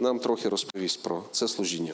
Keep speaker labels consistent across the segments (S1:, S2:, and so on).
S1: нам трохи розповість про це служіння.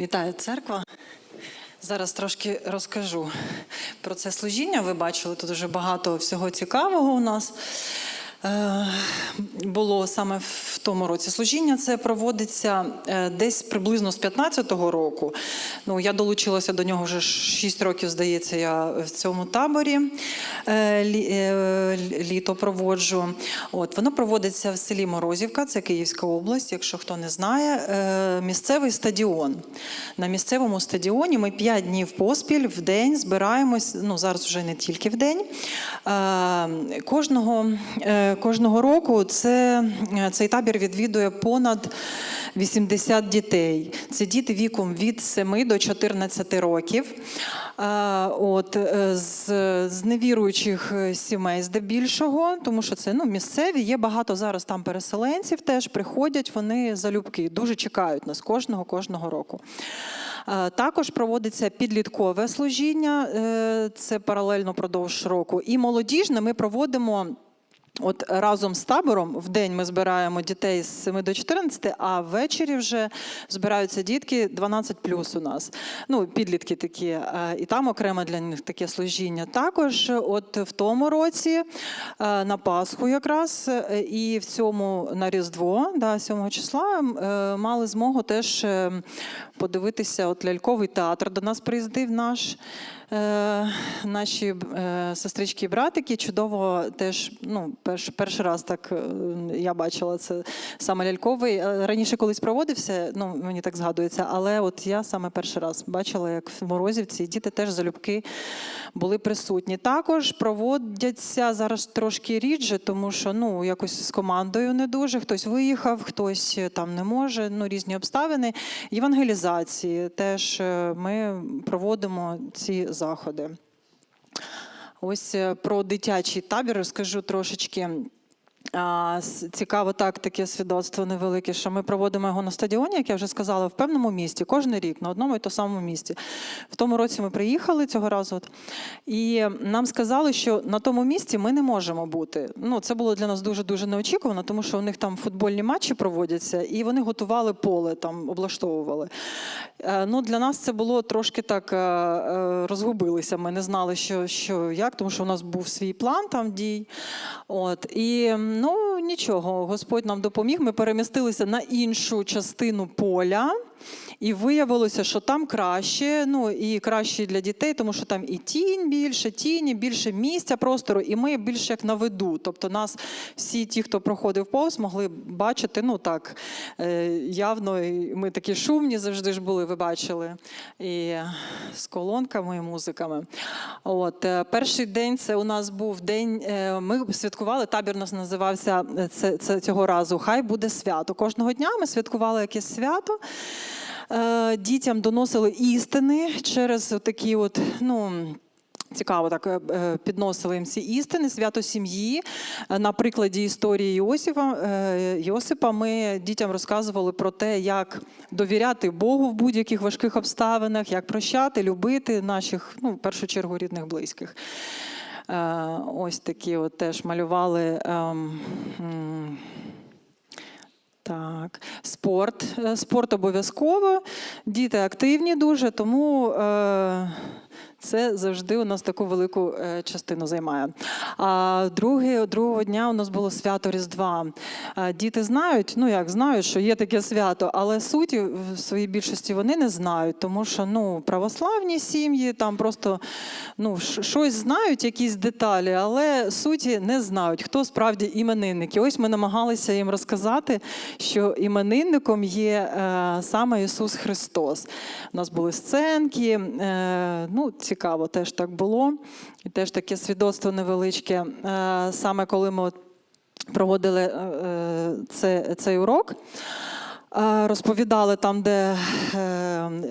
S2: Вітаю, церква. Зараз трошки розкажу про це служіння. Ви бачили тут дуже багато всього цікавого у нас. Е, Було саме в тому році служіння. Це проводиться е, десь приблизно з 15-го року. Ну, я долучилася до нього вже 6 років, здається, я в цьому таборі е, лі- літо проводжу. От, воно проводиться в селі Морозівка, це Київська область, якщо хто не знає, місцевий стадіон. На місцевому стадіоні ми 5 днів поспіль в день збираємось, ну зараз вже не тільки в день. Кожного, кожного року це, цей табір відвідує понад 80 дітей. Це діти віком від 7 до 14 років. От, е, з, з невіруючих сімей здебільшого, тому що це ну, місцеві, є багато зараз там переселенців теж приходять, вони залюбки, дуже чекають нас кожного кожного року. Також проводиться підліткове служіння, е, це паралельно продовж року. І молодіжне ми проводимо. От разом з табором в день ми збираємо дітей з 7 до 14, а ввечері вже збираються дітки 12 плюс у нас. Ну, підлітки такі, е, і там окремо для них таке служіння. Також, от в тому році е, на Пасху якраз е, і в цьому на Різдво, да, 7 числа, мали змогу теж е, подивитися. От ляльковий театр до нас приїздив наш. Е, Наші е, сестрички і братики чудово теж ну, перш, перший раз так е, я бачила це саме ляльковий. Раніше колись проводився, ну мені так згадується, але от я саме перший раз бачила, як в Морозівці діти теж залюбки були присутні. Також проводяться зараз трошки рідше, тому що ну якось з командою не дуже. Хтось виїхав, хтось там не може. Ну різні обставини. Євангелізації теж е, ми проводимо ці заходи. Ось е, про дитячий табір розкажу трошечки. Цікаво, так, таке свідоцтво невелике, що ми проводимо його на стадіоні, як я вже сказала, в певному місті, кожен рік, на одному і тому самому місці. В тому році ми приїхали цього разу, от, і нам сказали, що на тому місці ми не можемо бути. Ну, це було для нас дуже-дуже неочікувано, тому що у них там футбольні матчі проводяться, і вони готували поле, там облаштовували. Е, Ну, для нас це було трошки так е, е, розгубилися. Ми не знали, що, що як, тому що у нас був свій план там дій. От і ну нічого, Господь нам допоміг. Ми перемістилися на іншу частину поля. І виявилося, що там краще, ну і краще для дітей, тому що там і тінь більше, тіні, більше місця, простору, і ми більше як на виду. Тобто нас всі ті, хто проходив повз, могли бачити, ну так е, явно. Ми такі шумні завжди ж були, ви бачили. І з колонками і музиками. От е, перший день це у нас був день. е, Ми святкували. Табір нас називався це, це цього разу. Хай буде свято. Кожного дня ми святкували якесь свято. Е, Дітям доносили істини через такі, от ну. Цікаво, так е, е, підносили їм ці істини, свято сім'ї. На прикладі історії Йосипа, е, Йосипа ми дітям розказували про те, як довіряти Богу в будь-яких важких обставинах, як прощати, любити наших, ну, в першу чергу, рідних близьких. Ось такі от теж малювали. Так, спорт. Е, Спорт обов'язково. Діти активні дуже, тому е, це завжди у нас таку велику е, частину займає. А друге, другого дня у нас було свято Різдва. Е, Діти знають, ну як знають, що є таке свято, але суті в своїй більшості вони не знають, тому що ну, православні сім'ї там просто ну, щось знають, якісь деталі, але суті не знають, хто справді іменинники. Ось ми намагалися їм розказати, що іменинником є е, саме Ісус Христос. У нас були сценки, е, ну, цікаво, теж так було. І теж таке свідоцтво невеличке. Е, саме коли ми проводили е, е, цей урок. Розповідали там, де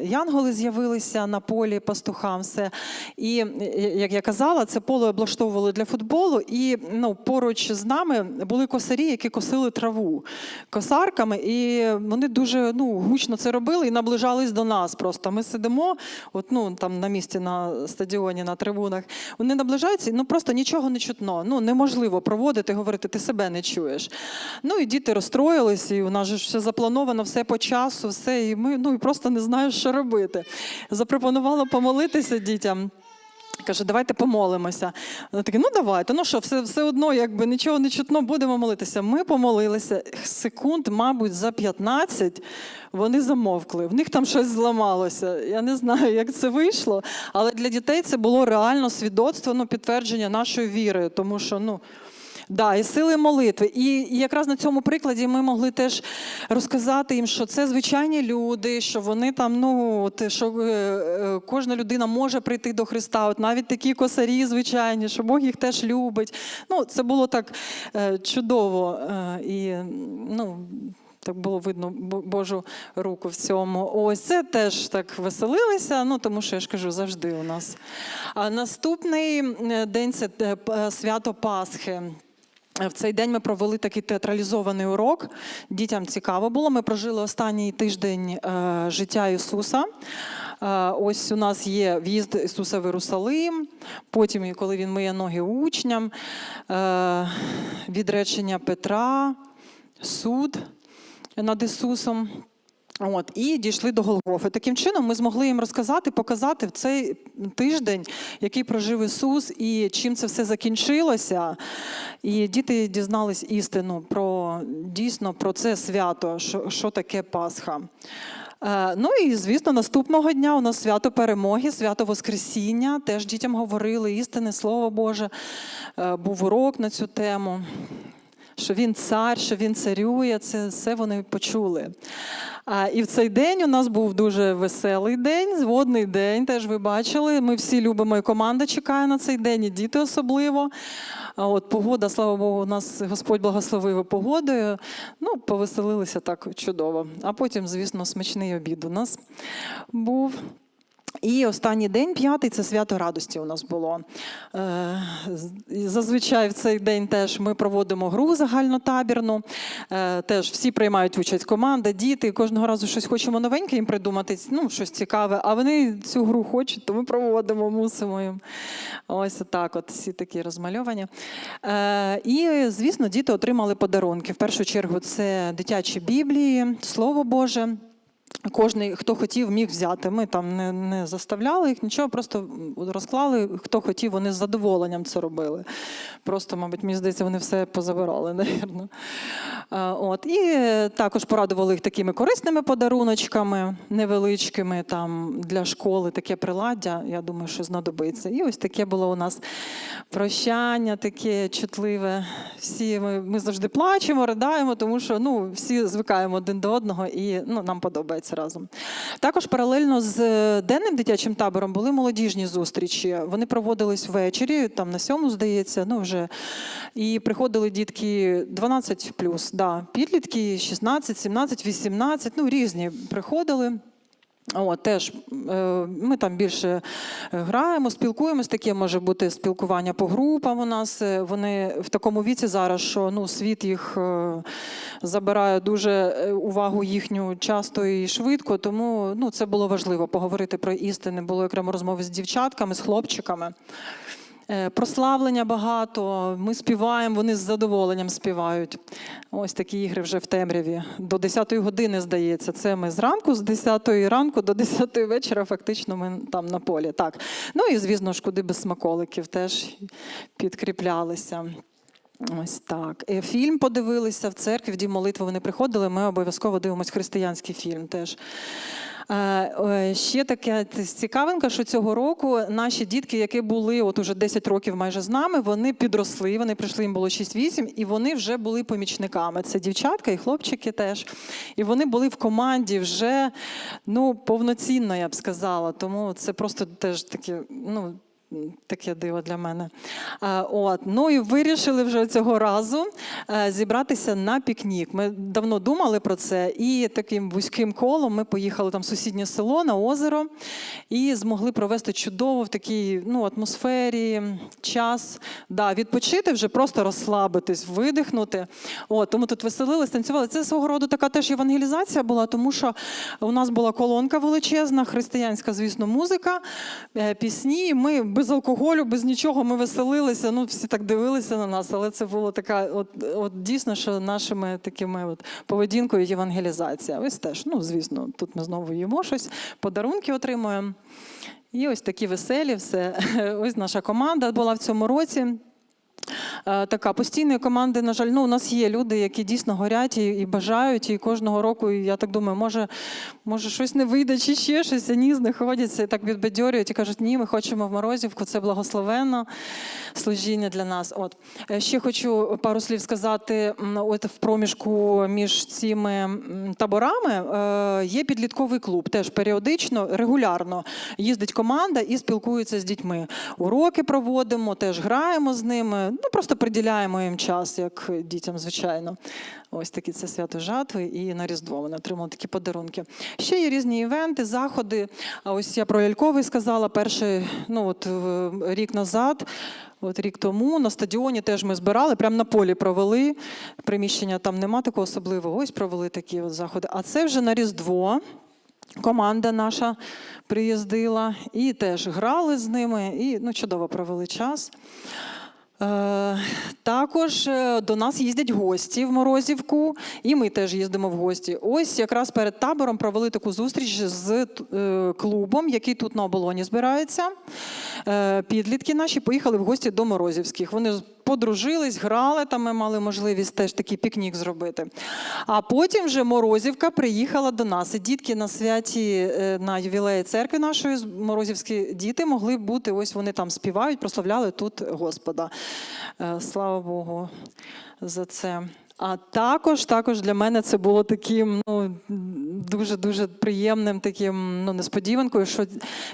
S2: янголи з'явилися на полі пастухам. Все. І е, як я казала, це поле облаштовували для футболу, і ну, поруч з нами були косарі, які косили траву косарками, і вони дуже ну, гучно це робили і наближались до нас. Просто ми сидимо, от, ну, там на місці на стадіоні, на трибунах. Вони наближаються, ну просто нічого не чутно. Ну неможливо проводити, говорити, ти себе не чуєш. Ну і діти розстроїлись, і у нас же все заплановано, все по часу, все, і ми ну і просто не знаємо, що робити. Запропонувала помолитися дітям. Каже, давайте помолимося. Вони такі, ну давайте. Ну що, все, все одно, якби нічого не чутно, будемо молитися. Ми помолилися секунд, мабуть, за 15 вони замовкли. В них там щось зламалося. Я не знаю, як це вийшло. Але для дітей це було реально свідоцтво, ну, підтвердження нашої віри, тому що ну. Да, і сили молитви. І, і якраз на цьому прикладі ми могли теж розказати їм, що це звичайні люди, що вони там, ну от, що е, е, кожна людина може прийти до Христа. От навіть такі косарі, звичайні, що Бог їх теж любить. Ну, це було так е, чудово. Е, і, ну, так було видно Божу руку в цьому. Ось це теж так веселилися. Ну тому що я ж кажу, завжди у нас. А наступний е, день це е, свято Пасхи. В цей день ми провели такий театралізований урок. Дітям цікаво було. Ми прожили останній тиждень е, життя Ісуса. Е, ось у нас є в'їзд Ісуса в Єрусалим, потім, коли він миє ноги учням, е, відречення Петра, суд над Ісусом. От, і дійшли до Голгофи. Таким чином ми змогли їм розказати, показати в цей тиждень, який прожив Ісус, і чим це все закінчилося. І діти дізнались істину про дійсно про це свято, що, що таке Пасха. Е, Ну і звісно, наступного дня у нас свято перемоги, свято Воскресіння. Теж дітям говорили істини, Слово Боже. Е, Був урок на цю тему що він цар, що він царює, це все вони почули. А, і в цей день у нас був дуже веселий день, зводний день. Теж ви бачили. Ми всі любимо, і команда чекає на цей день, і діти особливо. А от погода, слава Богу, у нас Господь благословив погодою. Ну, повеселилися так чудово. А потім, звісно, смачний обід у нас був. І останній день, п'ятий, це свято радості у нас було. Е, Зазвичай в цей день теж ми проводимо гру загальнотабірну. Е, Теж всі приймають участь команда, діти. Кожного разу щось хочемо новеньке їм придумати, ну, щось цікаве. А вони цю гру хочуть, то ми проводимо, мусимо їм. Ось так, от всі такі розмальовані. Е, І, звісно, діти отримали подарунки. В першу чергу це дитячі біблії, Слово Боже. Кожний, хто хотів, міг взяти. Ми там не, не заставляли їх, нічого, просто розклали. Хто хотів, вони з задоволенням це робили. Просто, мабуть, мені здається, вони все позабирали, навірно. А, От. І е, також порадували їх такими корисними подаруночками, невеличкими там для школи, таке приладдя. Я думаю, що знадобиться. І ось таке було у нас прощання, таке чутливе. Всі ми, ми завжди плачемо, riдаємо, тому що ну, всі звикаємо один до одного і ну, нам подобається разом. Також паралельно з е, денним дитячим табором були молодіжні зустрічі. Вони проводились ввечері, там на сьому, здається, ну вже. І приходили дітки 12 да, підлітки, 16, 17, 18, ну різні приходили. О, теж е, ми там більше граємо, спілкуємось. Таке може бути спілкування по групам. У нас Е, вони в такому віці зараз, що ну світ їх е, забирає дуже е, увагу їхню часто і швидко. Тому ну це було важливо поговорити про істини. Були окремо розмови з дівчатками, з хлопчиками. Е, Прославлення багато, ми співаємо, вони з задоволенням співають. Ось такі ігри вже в темряві. До 10-ї години, здається. Це ми зранку, з 10-ї ранку до 10-ї вечора, фактично, ми там на полі. Так. Ну і, звісно ж, куди без смаколиків теж підкріплялися. Ось так. Е, Фільм подивилися в церкві, в дім молитви вони приходили. Ми обов'язково дивимося християнський фільм теж. Ще таке цікавинка, що цього року наші дітки, які були от уже 10 років майже з нами, вони підросли, вони прийшли, їм було 6-8, і вони вже були помічниками. Це дівчатка і хлопчики теж. І вони були в команді вже ну, повноцінно, я б сказала. Тому це просто теж таке, ну. Таке диво для мене. От. Ну і вирішили вже цього разу е, зібратися на пікнік. Ми давно думали про це, і таким вузьким колом ми поїхали там в сусіднє село на озеро і змогли провести чудово в такій ну, атмосфері, час. Да, відпочити, вже просто розслабитись, видихнути. От, тому тут веселились, танцювали. Це свого роду така теж євангелізація була, тому що у нас була колонка величезна, християнська, звісно, музика, е, пісні. Ми без алкоголю, без нічого ми веселилися. Ну, всі так дивилися на нас, але це було така, от, от дійсно, що нашими такими от поведінкою євангелізація. Ось теж, ну, звісно, тут ми знову їмо щось, подарунки отримуємо. І ось такі веселі, все. Ось наша команда була в цьому році. Е, Така постійної команди, на жаль, ну у нас є люди, які дійсно горять і, і бажають. І кожного року, і я так думаю, може, може щось не вийде, чи ще щось, а ні, знаходяться і так відбадьорюють і кажуть, ні, ми хочемо в Морозівку, це благословенно служіння для нас. От Е, ще хочу пару слів сказати. От в проміжку між цими таборами е, є підлітковий клуб. Теж періодично, регулярно їздить команда і спілкується з дітьми. Уроки проводимо, теж граємо з ними. Ну просто приділяємо їм час, як дітям, звичайно. Ось такі це свято жатви і на Різдво вони отримали такі подарунки. Ще є різні івенти, заходи. А ось я про ляльковий сказала перший, ну от рік назад. От рік тому на стадіоні теж ми збирали, прямо на полі провели. Приміщення там нема такого особливого. Ось провели такі от заходи. А це вже на Різдво. Команда наша приїздила і теж грали з ними, і ну, чудово провели час. Е, Також е, до нас їздять гості в Морозівку, і ми теж їздимо в гості. Ось якраз перед табором провели таку зустріч з е, клубом, який тут на оболоні збирається. Підлітки наші поїхали в гості до Морозівських. Вони подружились, грали там. Ми мали можливість теж такий пікнік зробити. А потім вже Морозівка приїхала до нас. І дітки на святі е, на ювілеї церкви нашої морозівські діти могли бути. Ось вони там співають, прославляли тут Господа. Е, Слава Богу за це. А також, також для мене це було таким ну, дуже дуже приємним таким ну, несподіванкою, що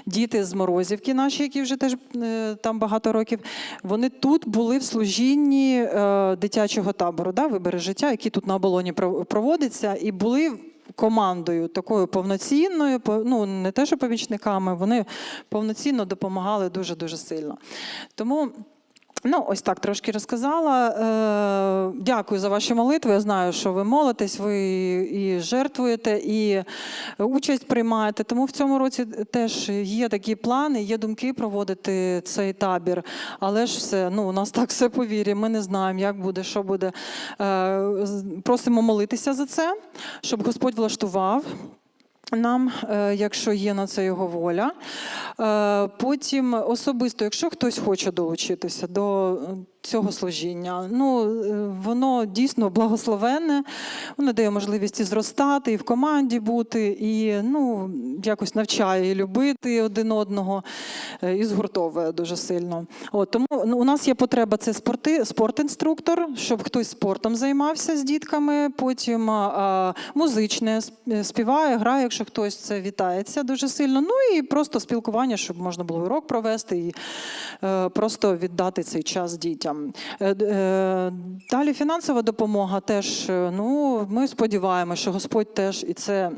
S2: діти з Морозівки, наші, які вже теж е, там багато років, вони тут були в служінні е, дитячого табору, да, вибери життя, який тут на оболоні проводиться, і були. Командою такою повноцінною, по- ну не те, що помічниками, вони повноцінно допомагали дуже дуже сильно. Тому Ну, ось так трошки розказала. Е, дякую за ваші молитви. Я знаю, що ви молитесь, ви і жертвуєте, і участь приймаєте. Тому в цьому році теж є такі плани, є думки проводити цей табір. Але ж все, ну, у нас так все по вірі. Ми не знаємо, як буде, що буде. Е, просимо молитися за це, щоб Господь влаштував. Нам, е, якщо є на це його воля. Е, Потім особисто, якщо хтось хоче долучитися до цього служіння, ну е, воно дійсно благословенне, воно дає можливість і зростати, і в команді бути, і ну, якось навчає і любити один одного, е, і згуртовує дуже сильно. От, тому ну, у нас є потреба це спорти, спортінструктор, щоб хтось спортом займався з дітками, потім а, музичне співає, грає, якщо хтось це вітається дуже сильно. Ну і просто спілкування, щоб можна було урок провести і е, просто віддати цей час дітям. Е, е, Далі фінансова допомога теж. е, Ну, ми сподіваємося, що Господь теж і це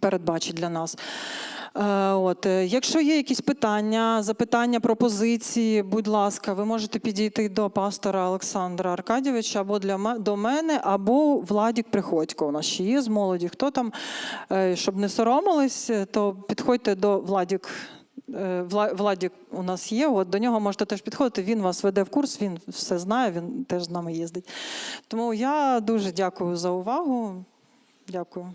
S2: передбачить для нас. От, якщо є якісь питання, запитання, пропозиції, будь ласка, ви можете підійти до пастора Олександра Аркадійовича або для до мене, або Владік Приходько. У нас ще є з молоді. Хто там, щоб не соромились, то підходьте до Владік. Е, Вла- Владік у нас є, от до нього можете теж підходити. Він вас веде в курс, він все знає, він теж з нами їздить. Тому я дуже дякую за увагу. Дякую.